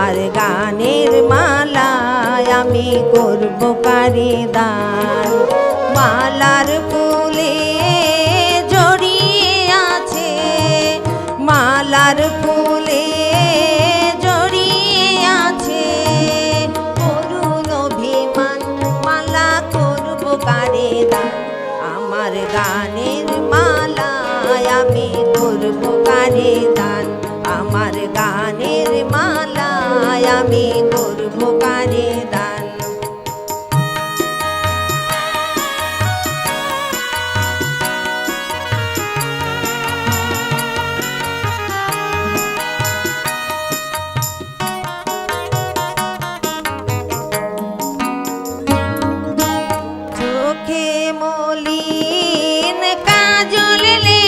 গানের মালায় আমি করব কারে দান মালার ফুলে জড়িয়ে আছে, মালার ফুলে জড়িয়ে আছে। করুণ অভিমান মালা করব কারে দান আমার গানের মালায় আমি করব কারে দান আমার গানের মালায় আমি করব কারে দান। চোখে মলিন কাজল লেখা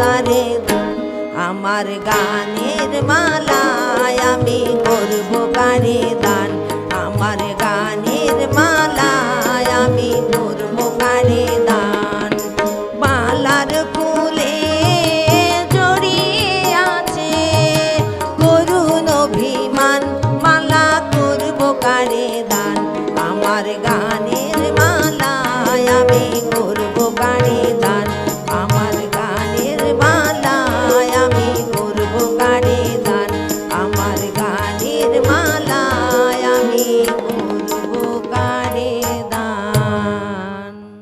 তারে আমার গানের মালায় আমি করব কারে দা